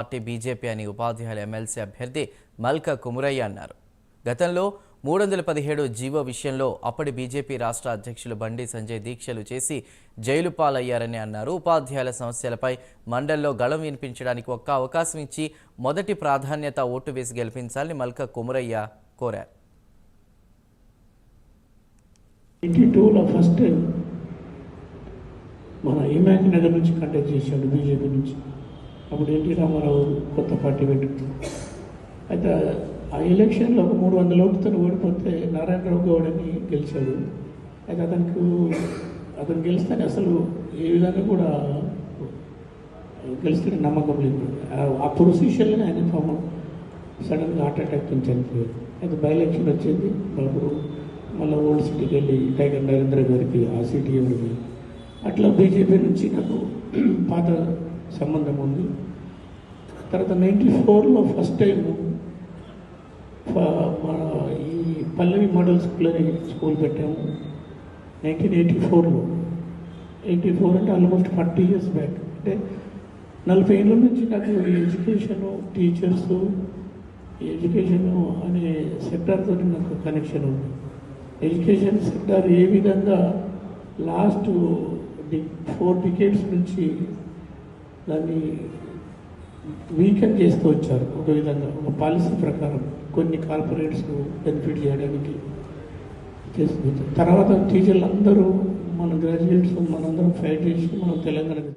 Party BJP అని ఉపాధ్యాయుల MLC అభ్యర్థి మల్క కుమురయ్య అన్నారు. గతంలో మూడు వందల పదిహేడు జీవో విషయంలో అప్పటి బీజేపీ రాష్ట్ర అధ్యక్షులు బండి సంజయ్ దీక్షలు చేసి జైలు పాలయ్యారని అన్నారు. ఉపాధ్యాయుల సమస్యలపై మండల్లో గళం వినిపించడానికి ఒక్క అవకాశం ఇచ్చి మొదటి ప్రాధాన్యత ఓటు వేసి గెలిపించాలని మల్క కుమురయ్య కోరారు. ఫస్ట్ మన నగర్ నుంచి కండక్ట్ చేశాడు బీజేపీ నుంచి. అప్పుడు ఎన్టీ రామారావు కొత్త పార్టీ పెట్టుకుంది అయితే ఆ ఎలక్షన్లో ఒక మూడు వందల ఓటుతో ఓడిపోతే నారాయణరావు గౌడ్ అని గెలిచాడు. అయితే అతనికి అతను గెలిస్తేనే అసలు ఏ విధంగా కూడా గెలిస్తే నమ్మకం లేదు. ఆ- ఆ పొజిషన్లోనే ఆయన పాపం సడన్గా హార్ట్ అటాక్తో చనిపోయారు అయితే బై ఎలక్షన్ వచ్చింది. మళ్ళీ మళ్ళీ ఓల్డ్ సిటీకి వెళ్ళి టైగర్ నరేంద్ర గారికి ఆ సిటీ ఎవరికి? అట్లా బీజేపీ నుంచి నాకు పాత సంబంధం ఉంది. తర్వాత నైంటీ ఫోర్లో ఫస్ట్ టైం మన ఈ పల్లవి మోడల్ స్కూల్ అని స్కూల్ పెట్టాము. నైన్టీన్ ఎయిటీ ఫోర్లో. ఎయిటీ ఫోర్ అంటే ఆల్మోస్ట్ ఫార్టీ ఇయర్స్ బ్యాక్ అంటే నలభై ఏళ్ళ నుంచి నాకు ఈ ఎడ్యుకేషను టీచర్స్ ఎడ్యుకేషను అనే సెక్టార్తో నాకు కనెక్షన్ ఉంది. ఎడ్యుకేషన్ సెక్టార్ ఏ విధంగా లాస్ట్ డి ఫోర్ డికేట్స్ నుంచి దాన్ని వీకెండ్ చేస్తూ వచ్చారు. ఒక విధంగా ఒక పాలసీ ప్రకారం కొన్ని కార్పొరేట్స్ బెనిఫిట్ చేయడానికి చేస్తూ తర్వాత టీచర్లు అందరూ మన గ్రాడ్యుయేట్స్ మనందరం ఫైట్ చేసి మనం తెలంగాణకి